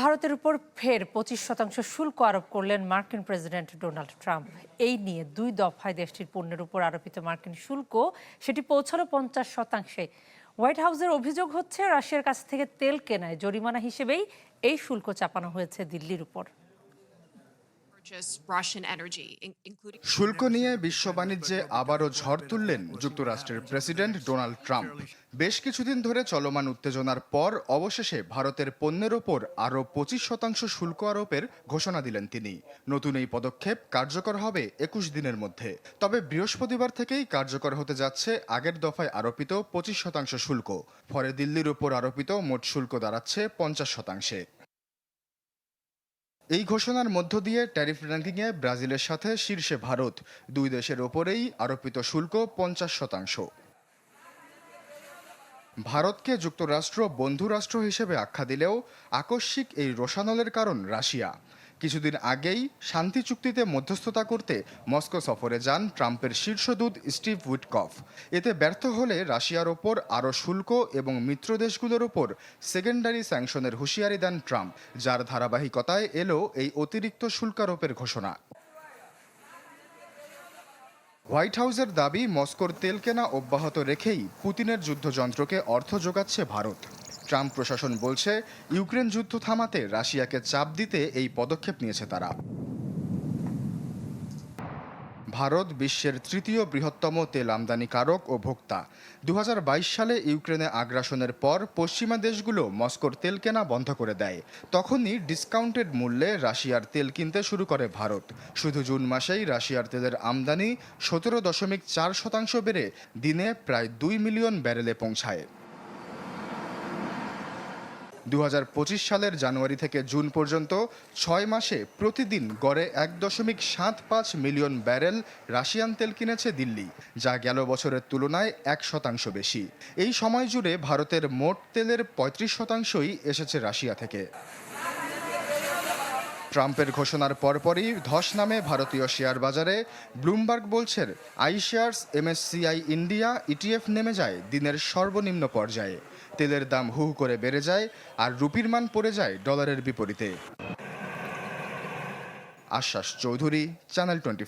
ভারতের উপর ফের পঁচিশ শতাংশ শুল্ক আরোপ করলেন মার্কিন প্রেসিডেন্ট ডোনাল্ড ট্রাম্প। এই নিয়ে দুই দফায় দেশটির পণ্যের উপর আরোপিত মার্কিন শুল্ক, সেটি পৌঁছালো পঞ্চাশ শতাংশে। হোয়াইট হাউসের অভিযোগ হচ্ছে, রাশিয়ার কাছ থেকে তেল কেনায় জরিমানা হিসেবেই এই শুল্ক চাপানো হয়েছে দিল্লির উপর। শুল্ক নিয়ে বিশ্ব বাণিজ্যে আবারও ঝড় তুললেন যুক্তরাষ্ট্রের প্রেসিডেন্ট ডোনাল্ড ট্রাম্প। বেশ কিছুদিন ধরে চলমান উত্তেজনার পর অবশেষে ভারতের পণ্যের ওপর আরও পঁচিশ শতাংশ শুল্ক আরোপের ঘোষণা দিলেন তিনি। নতুন এই পদক্ষেপ কার্যকর হবে একুশ দিনের মধ্যে। তবে বৃহস্পতিবার থেকেই কার্যকর হতে যাচ্ছে আগের দফায় আরোপিত পঁচিশ শতাংশ শুল্ক। ফলে দিল্লির উপর আরোপিত মোট শুল্ক দাঁড়াচ্ছে পঞ্চাশ শতাংশে। এই ঘোষণার মধ্য দিয়ে ট্যারিফ র্যাঙ্কিংয়ে ব্রাজিলের সাথে শীর্ষে ভারত। দুই দেশের ওপরেই আরোপিত শুল্ক পঞ্চাশ শতাংশ। ভারতকে যুক্তরাষ্ট্র বন্ধুরাষ্ট্র হিসেবে আখ্যা দিলেও আকস্মিক এই রোশানলের কারণ রাশিয়া। কিছুদিন আগেই শান্তি চুক্তিতে মধ্যস্থতা করতে মস্কো সফরে যান ট্রাম্পের শীর্ষদূত স্টিভ উইটকফ। এতে ব্যর্থ হলে রাশিয়ার ওপর আরও শুল্ক এবং মিত্র দেশগুলোর ওপর সেকেন্ডারি স্যাংশনের হুঁশিয়ারি দেন ট্রাম্প, যার ধারাবাহিকতায় এলো এই অতিরিক্ত শুল্কারোপের ঘোষণা। হোয়াইট হাউসের দাবি, মস্কোর তেল কেনা অব্যাহত রেখেই পুতিনের যুদ্ধযন্ত্রকে অর্থ যোগাচ্ছে ভারত। ট্রাম্প প্রশাসন বলছে, ইউক্রেন যুদ্ধ থামাতে রাশিয়াকে চাপ দিতে এই পদক্ষেপ নিয়েছে তারা। ভারত বিশ্বের তৃতীয় বৃহত্তম তেল আমদানিকারক ও ভোক্তা। দু হাজার বাইশ সালে ইউক্রেনে আগ্রাসনের পর পশ্চিমা দেশগুলো মস্কোর তেল কেনা বন্ধ করে দেয়। তখনই ডিসকাউন্টেড মূল্যে রাশিয়ার তেল কিনতে শুরু করে ভারত। শুধু জুন মাসেই রাশিয়ার তেলের আমদানি সতেরো দশমিক চার শতাংশ বেড়ে দিনে প্রায় দুই মিলিয়ন ব্যারেলে পৌঁছায়। দু হাজার পঁচিশ সালের জানুয়ারি থেকে জুন পর্যন্ত ছয় মাসে প্রতিদিন গড়ে এক দশমিক সাত পাঁচ মিলিয়ন ব্যারেল রাশিয়ান তেল কিনেছে দিল্লি, যা গেল বছরের তুলনায় এক শতাংশ বেশি। এই সময় জুড়ে ভারতের মোট তেলের পঁয়ত্রিশ শতাংশই এসেছে রাশিয়া থেকে। ট্রাম্পের ঘোষণার পরপরই ধস নামে ভারতীয় শেয়ার বাজারে। ব্লুমবার্গ বলছেন iShares MSCI India, ETF নেমে যায় দিনের সর্বনিম্ন পর্যায়ে। তেলের দাম হু করে বেড়ে যায় আর রুপির মান পড়ে যায় ডলারের বিপরীতে। আশ্বাস চৌধুরী, চ্যানেল টোয়েন্টি